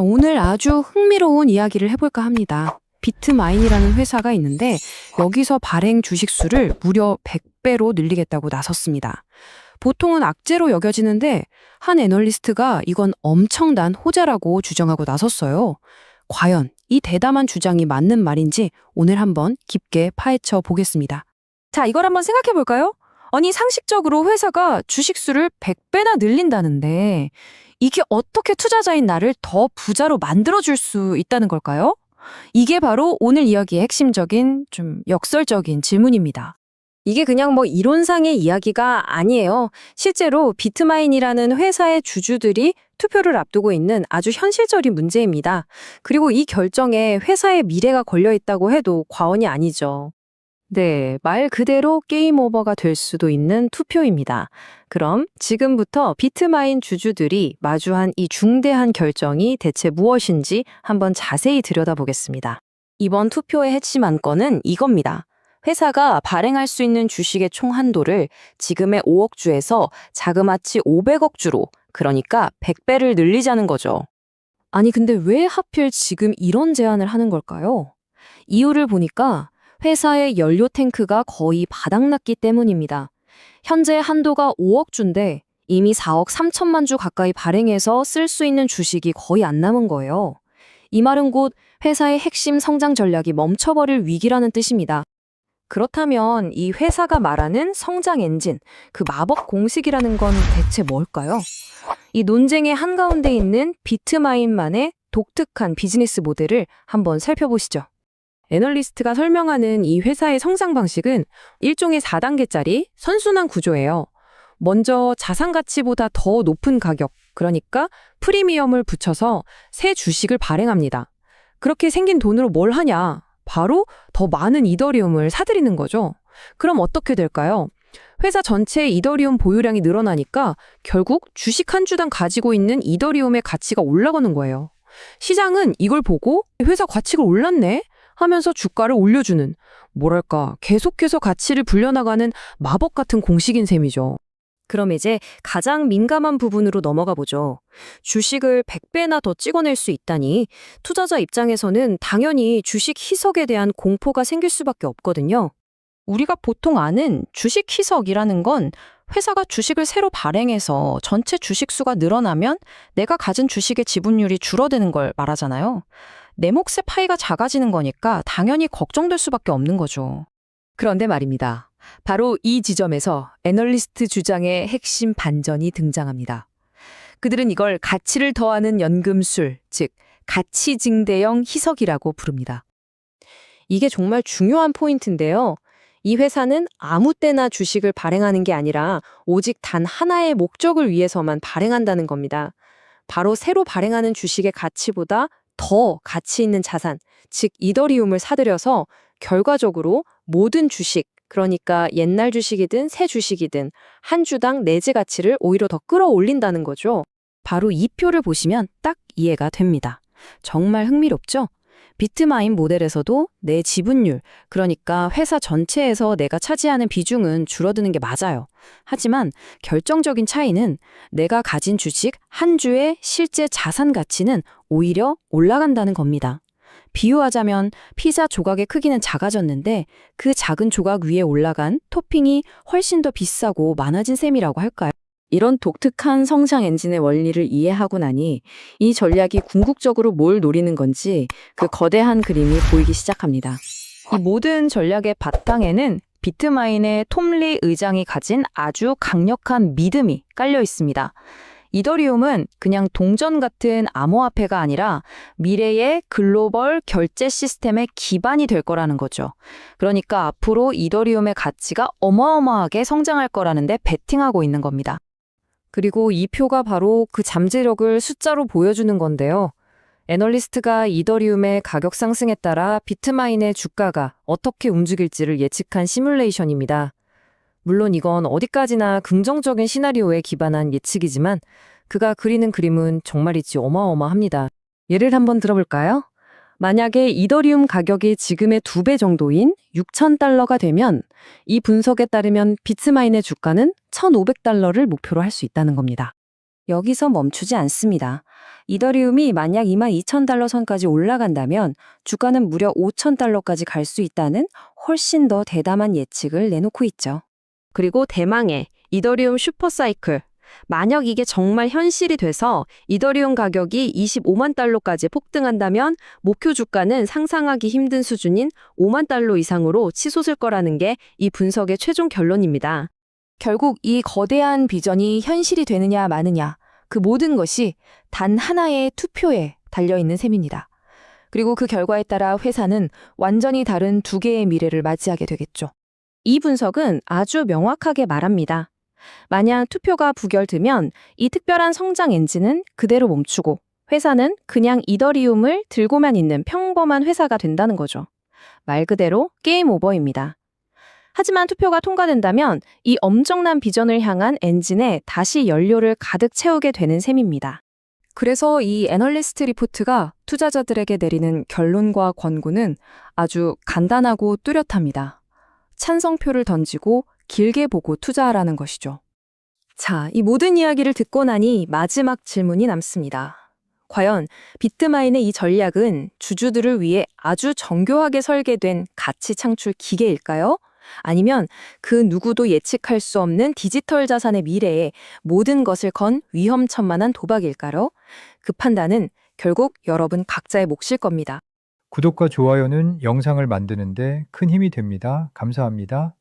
오늘 아주 흥미로운 이야기를 해볼까 합니다. 비트마인이라는 회사가 있는데 여기서 발행 주식수를 무려 100배로 늘리겠다고 나섰습니다. 보통은 악재로 여겨지는데 한 애널리스트가 이건 엄청난 호재라고 주장하고 나섰어요. 과연 이 대담한 주장이 맞는 말인지 오늘 한번 깊게 파헤쳐 보겠습니다. 자, 이걸 한번 생각해 볼까요? 아니, 상식적으로 회사가 주식수를 100배나 늘린다는데 이게 어떻게 투자자인 나를 더 부자로 만들어줄 수 있다는 걸까요? 이게 바로 오늘 이야기의 핵심적인 좀 역설적인 질문입니다. 이게 그냥 뭐 이론상의 이야기가 아니에요. 실제로 비트마인이라는 회사의 주주들이 투표를 앞두고 있는 아주 현실적인 문제입니다. 그리고 이 결정에 회사의 미래가 걸려 있다고 해도 과언이 아니죠. 네, 말 그대로 게임 오버가 될 수도 있는 투표입니다. 그럼 지금부터 비트마인 주주들이 마주한 이 중대한 결정이 대체 무엇인지 한번 자세히 들여다보겠습니다. 이번 투표의 핵심 안건은 이겁니다. 회사가 발행할 수 있는 주식의 총 한도를 지금의 5억 주에서 자그마치 500억 주로, 그러니까 100배를 늘리자는 거죠. 아니, 근데 왜 하필 지금 이런 제안을 하는 걸까요? 이유를 보니까 회사의 연료 탱크가 거의 바닥났기 때문입니다. 현재 한도가 5억 주인데 이미 4억 3천만 주 가까이 발행해서 쓸 수 있는 주식이 거의 안 남은 거예요. 이 말은 곧 회사의 핵심 성장 전략이 멈춰버릴 위기라는 뜻입니다. 그렇다면 이 회사가 말하는 성장 엔진, 그 마법 공식이라는 건 대체 뭘까요? 이 논쟁의 한가운데 있는 비트마인만의 독특한 비즈니스 모델을 한번 살펴보시죠. 애널리스트가 설명하는 이 회사의 성장 방식은 일종의 4단계짜리 선순환 구조예요. 먼저 자산 가치보다 더 높은 가격, 그러니까 프리미엄을 붙여서 새 주식을 발행합니다. 그렇게 생긴 돈으로 뭘 하냐? 바로 더 많은 이더리움을 사들이는 거죠. 그럼 어떻게 될까요? 회사 전체의 이더리움 보유량이 늘어나니까 결국 주식 한 주당 가지고 있는 이더리움의 가치가 올라가는 거예요. 시장은 이걸 보고 회사 가치가 올랐네? 하면서 주가를 올려주는, 뭐랄까, 계속해서 가치를 불려나가는 마법 같은 공식인 셈이죠. 그럼 이제 가장 민감한 부분으로 넘어가 보죠. 주식을 100배나 더 찍어낼 수 있다니 투자자 입장에서는 당연히 주식 희석에 대한 공포가 생길 수밖에 없거든요. 우리가 보통 아는 주식 희석이라는 건 회사가 주식을 새로 발행해서 전체 주식 수가 늘어나면 내가 가진 주식의 지분율이 줄어드는 걸 말하잖아요. 내 몫의 파이가 작아지는 거니까 당연히 걱정될 수밖에 없는 거죠. 그런데 말입니다. 바로 이 지점에서 애널리스트 주장의 핵심 반전이 등장합니다. 그들은 이걸 가치를 더하는 연금술, 즉 가치 증대형 희석이라고 부릅니다. 이게 정말 중요한 포인트인데요. 이 회사는 아무 때나 주식을 발행하는 게 아니라 오직 단 하나의 목적을 위해서만 발행한다는 겁니다. 바로 새로 발행하는 주식의 가치보다 더 가치 있는 자산, 즉 이더리움을 사들여서 결과적으로 모든 주식, 그러니까 옛날 주식이든 새 주식이든 한 주당 내재 가치를 오히려 더 끌어올린다는 거죠. 바로 이 표를 보시면 딱 이해가 됩니다. 정말 흥미롭죠? 비트마인 모델에서도 내 지분율, 그러니까 회사 전체에서 내가 차지하는 비중은 줄어드는 게 맞아요. 하지만 결정적인 차이는 내가 가진 주식 한 주의 실제 자산 가치는 오히려 올라간다는 겁니다. 비유하자면 피자 조각의 크기는 작아졌는데 그 작은 조각 위에 올라간 토핑이 훨씬 더 비싸고 많아진 셈이라고 할까요? 이런 독특한 성장 엔진의 원리를 이해하고 나니 이 전략이 궁극적으로 뭘 노리는 건지 그 거대한 그림이 보이기 시작합니다. 이 모든 전략의 바탕에는 비트마인의 톰리 의장이 가진 아주 강력한 믿음이 깔려 있습니다. 이더리움은 그냥 동전 같은 암호화폐가 아니라 미래의 글로벌 결제 시스템의 기반이 될 거라는 거죠. 그러니까 앞으로 이더리움의 가치가 어마어마하게 성장할 거라는데 베팅하고 있는 겁니다. 그리고 이 표가 바로 그 잠재력을 숫자로 보여주는 건데요. 애널리스트가 이더리움의 가격 상승에 따라 비트마인의 주가가 어떻게 움직일지를 예측한 시뮬레이션입니다. 물론 이건 어디까지나 긍정적인 시나리오에 기반한 예측이지만 그가 그리는 그림은 정말이지 어마어마합니다. 예를 한번 들어볼까요? 만약에 이더리움 가격이 지금의 두 배 정도인 6,000달러가 되면 이 분석에 따르면 비트마인의 주가는 1,500달러를 목표로 할 수 있다는 겁니다. 여기서 멈추지 않습니다. 이더리움이 만약 22,000달러 선까지 올라간다면 주가는 무려 5,000달러까지 갈 수 있다는 훨씬 더 대담한 예측을 내놓고 있죠. 그리고 대망의 이더리움 슈퍼사이클. 만약 이게 정말 현실이 돼서 이더리움 가격이 25만 달러까지 폭등한다면 목표 주가는 상상하기 힘든 수준인 5만 달러 이상으로 치솟을 거라는 게 이 분석의 최종 결론입니다. 결국 이 거대한 비전이 현실이 되느냐 마느냐 그 모든 것이 단 하나의 투표에 달려 있는 셈입니다. 그리고 그 결과에 따라 회사는 완전히 다른 두 개의 미래를 맞이하게 되겠죠. 이 분석은 아주 명확하게 말합니다. 만약 투표가 부결되면 이 특별한 성장 엔진은 그대로 멈추고 회사는 그냥 이더리움을 들고만 있는 평범한 회사가 된다는 거죠. 말 그대로 게임 오버입니다. 하지만 투표가 통과된다면 이 엄청난 비전을 향한 엔진에 다시 연료를 가득 채우게 되는 셈입니다. 그래서 이 애널리스트 리포트가 투자자들에게 내리는 결론과 권고는 아주 간단하고 뚜렷합니다. 찬성표를 던지고 길게 보고 투자하라는 것이죠. 자, 이 모든 이야기를 듣고 나니 마지막 질문이 남습니다. 과연 비트마인의 이 전략은 주주들을 위해 아주 정교하게 설계된 가치 창출 기계일까요? 아니면 그 누구도 예측할 수 없는 디지털 자산의 미래에 모든 것을 건 위험천만한 도박일까요? 그 판단은 결국 여러분 각자의 몫일 겁니다. 구독과 좋아요는 영상을 만드는데 큰 힘이 됩니다. 감사합니다.